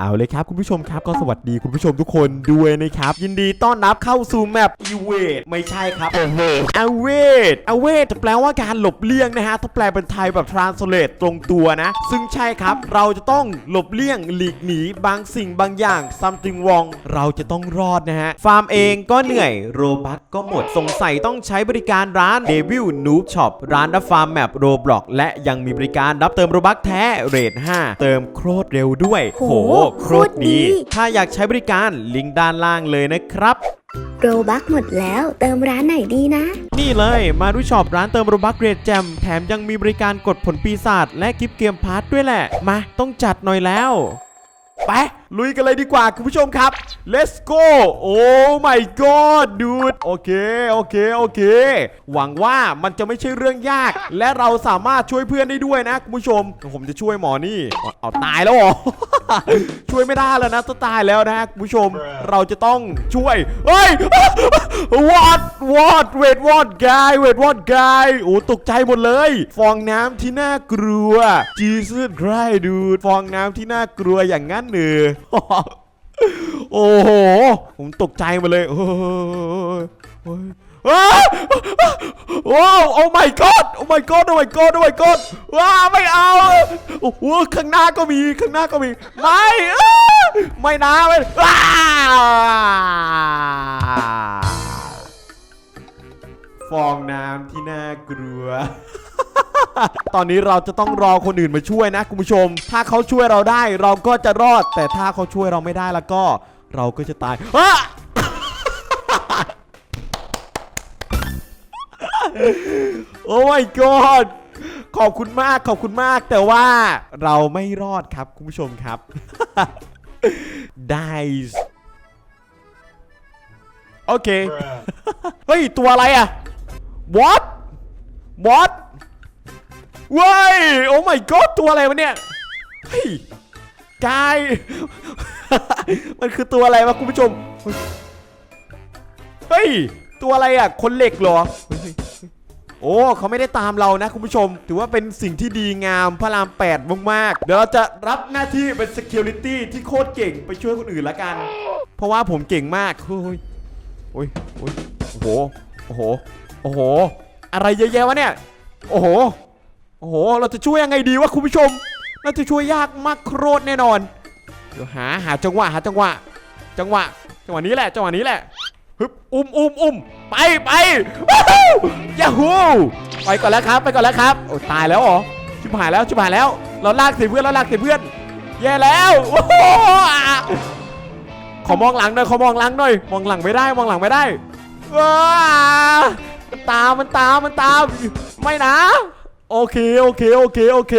เอาเลยครับคุณผู้ชมครับก็สวัสดีคุณผู้ชมทุกคนด้วยนะครับ ยินดีต้อนรับเข้าสู่แมปอีเวทไม่ใช่ครับเอเวทอเวทอเวทจะแปลว่าการหลบเลี่ยงนะฮะถ้าแปลเป็นไทยแบบ translate ตรงตัวนะ ซึ่งใช่ครับ เราจะต้องหลบเลี่ยงหลีกหนีบางสิ่งบางอย่าง something wrong เราจะต้องรอดนะฮะ ฟาร์มเองก็เหนื่อยโรบัคก็หมดสงสัยต้องใช้บริการร้าน Devil Noob Shop ร้านรับฟาร์มแมปโรบล็อกและยังมีบริการรับเติมโรบัคแท้เรท5เติมโคตรเร็วด้วยโหโคตรดีโคตรดี ถ้าอยากใช้บริการลิงก์ด้านล่างเลยนะครับโรบักหมดแล้วเติมร้านไหนดีนะ นี่เลยมาดูช็อปร้านเติมโรบัคเรทแจมแถมยังมีบริการกดผลปีศาจและกิฟต์เกมพาร์ทด้วยแหละ มาต้องจัดหน่อยแล้วไปลุยกันเลยดีกว่าคุณผู้ชมครับ let's go โอ้ my god ดูดโอเค โอเค โอเค หวังว่ามันจะไม่ใช่เรื่องยาก และเราสามารถช่วยเพื่อนได้ด้วยนะคุณผู้ชม ผมจะช่วยหมอนี่ เอาเอาตายแล้วเหรอ ช่วยไม่ได้แล้วนะต้องตายแล้วนะคุณผู้ชมเราจะต้องช่วยเฮ้ย what what wait what guy wait what guy โอ้ตกใจหมดเลย ฟองน้ำที่น่ากลัว Jesus Christ ดูฟองน้ำที่น่ากลัวอย่างนั้นเนอโอ้โห ผมตกใจหมาเลยโอ้ย โอ้ยอ้าโอ้โอ้ my god โอ้ my god โอ้ my god โอ้ my god ว้าไม่เอาโอ้โหข้างหน้าก็มีข้างหน้าก็มีไม่ไม่นะไม่อ้า ฟองน้ำที่น่ากลัวตอนนี้เราจะต้องรอคนอื่นมาช่วยนะคุณผู้ชม ถ้าเขาช่วยเราได้เราก็จะรอด แต่ถ้าเขาช่วยเราไม่ได้แล้วก็ เราก็จะตายอะ โอ้ my god ขอบคุณมากขอบคุณมาก แต่ว่าเราไม่รอดครับคุณผู้ชมครับ ได้โอเค เฮ้ย ตัวอะไรอะ what what เว้ยโอ้ my god ตัวอะไรวะเนี่ย เฮ้ยกาย มันคือตัวอะไรวะคุณผู้ชม เฮ้ย ตัวอะไรอะ คนเหล็กเหรอ โอ้เขาไม่ได้ตามเรานะคุณผู้ชม ถือว่าเป็นสิ่งที่ดีงามพระราม8มากๆเดี๋ยวเราจะรับหน้าที่เป็น security ที่โคตรเก่งไปช่วยคนอื่นละกัน เพราะว่าผมเก่งมากเฮ้ยโอ้ยโอ้ยโอ้โหโอ้โหโอ้โห อะไรเยอะแยะวะเนี่ย โอ้โหโอ้โห เราจะช่วยยังไงดีวะคุณผู้ชม เราจะช่วยยากมากโครดแน่นอน เดี๋ยวหาหาจังหวะหาจังหวะ จังหวะ จังหวะนี้แหละ จังหวะนี้แหละ ฮึบ อุ้มอุ้มอุ้ม ไปไปยาฮูไปก่อนแล้วครับ ไปก่อนแล้วครับ โอ้ตายแล้วเหรอชิบหายแล้วชิบหายแล้ว เราลากสิเพื่อนเราลากสิเพื่อน แย่แล้วโอ้โหขอมองหลังหน่อยขอมองหลังหน่อย มองหลังไม่ได้มองหลังไม่ได้ว้ามันตามมันตามมันตาม ไม่นะ โอเคโอเคโอเคโอเค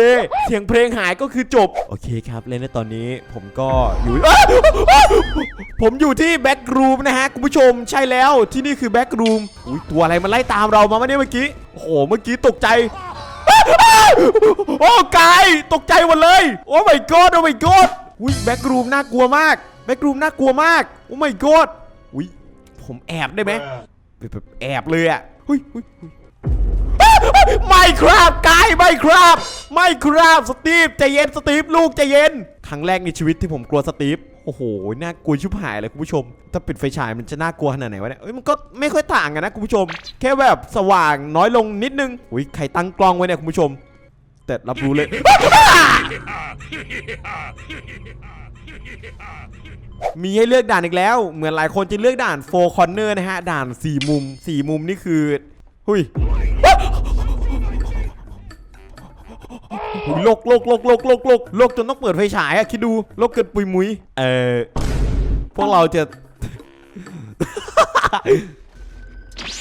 เสียงเพลงหายก็คือจบ โอเคครับและในตอนนี้ผมก็อยู่อ้าวผมอยู่ที่แบ็กรูมนะฮะคุณผู้ชมใช่แล้วที่นี่คือแบ็กรูมอุ้ยตัวอะไรมันไล่ตามเรามาเมื่อกี้โอ้โหเมื่อกี้ตกใจโอ้กายตกใจหมดเลย โอ้ my god โอ้ my god อุ้ยแบ็กรูมน่ากลัวมากแบ็กรูมน่ากลัวมากโอ้ my god อุ้ยผมแอบได้ไหมแบบแอบเลยอะเฮ้ยเฮ้ยเฮ้ย ไม่ครับกายไม่ครับ ไม่ครับสตีฟใจเย็นสตีฟลูกใจเย็น ครั้งแรกในชีวิตที่ผมกลัวสตีฟโอ้โห น่ากลัวชิบหายเลยคุณผู้ชม ถ้าปิดไฟฉายมันจะน่ากลัวขนาดไหนวะเนี่ยเอ้ย มันก็ไม่ค่อยต่างกันนะคุณผู้ชม แค่แบบสว่างน้อยลงนิดนึง อุ้ย ใครตั้งกล้องไว้เนี่ยคุณผู้ชม แต่รับรู้เลย มีให้เลือกด่านอีกแล้ว เหมือนหลายคนจะเลือกด่าน4 corner นะฮะ ด่าน4มุม4มุมนี่คือ หุย โลกโลกโลกโลกโลกโลกโลกจนต้องเปิดไฟฉายอะคิดดูโลกเกินปุยมุยเออพวกเราจะ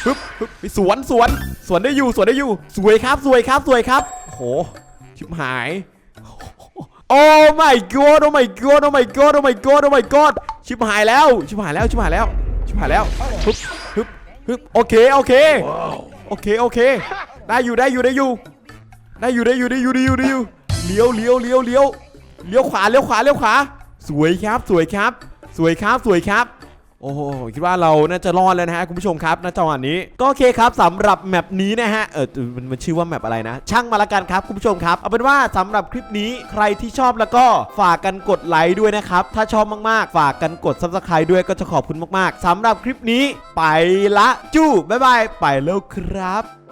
ฮึบฮึบสวนสวนสวนได้อยู่สวนได้อยู่ สวยครับสวยครับสวยครับโอ้โหชิบหายโอ้ my god โอ้ my god โอ้ my god โอ้ my god โอ้ my god ชิบหายแล้ว ชิบหายแล้ว ชิบหายแล้ว ชิบหายแล้วฮึบฮึบฮึบโอเค โอเค โอเค โอเค ได้อยู่ ได้อยู่ ได้อยู่ ได้อยู่ได้อยู่ได้อยู่ได้อยู่ได้อยู่เลี้ยวเลี้ยวเลี้ยวเลี้ยวเลี้ยวขวาเลี้ยวขวาเลี้ยวขวา สวยครับสวยครับ สวยครับสวยครับโอ้โหคิดว่าเราน่าจะรอดแล้วนะฮะคุณผู้ชมครับณจังหวะนี้ก็โอเคครับสำหรับแมปนี้นะฮะเออมันมันชื่อว่าแมปอะไรนะ ช่างมาละกันครับคุณผู้ชมครับเอาเป็นว่าสำหรับคลิปนี้ใครที่ชอบแล้วก็ฝากกันกดไลค์ด้วยนะครับถ้าชอบมากๆ ฝากกันกด subscribe ด้วยก็จะขอบคุณมากๆสำหรับคลิปนี้ไปละจู้บ๊ายบายไปแล้วครับ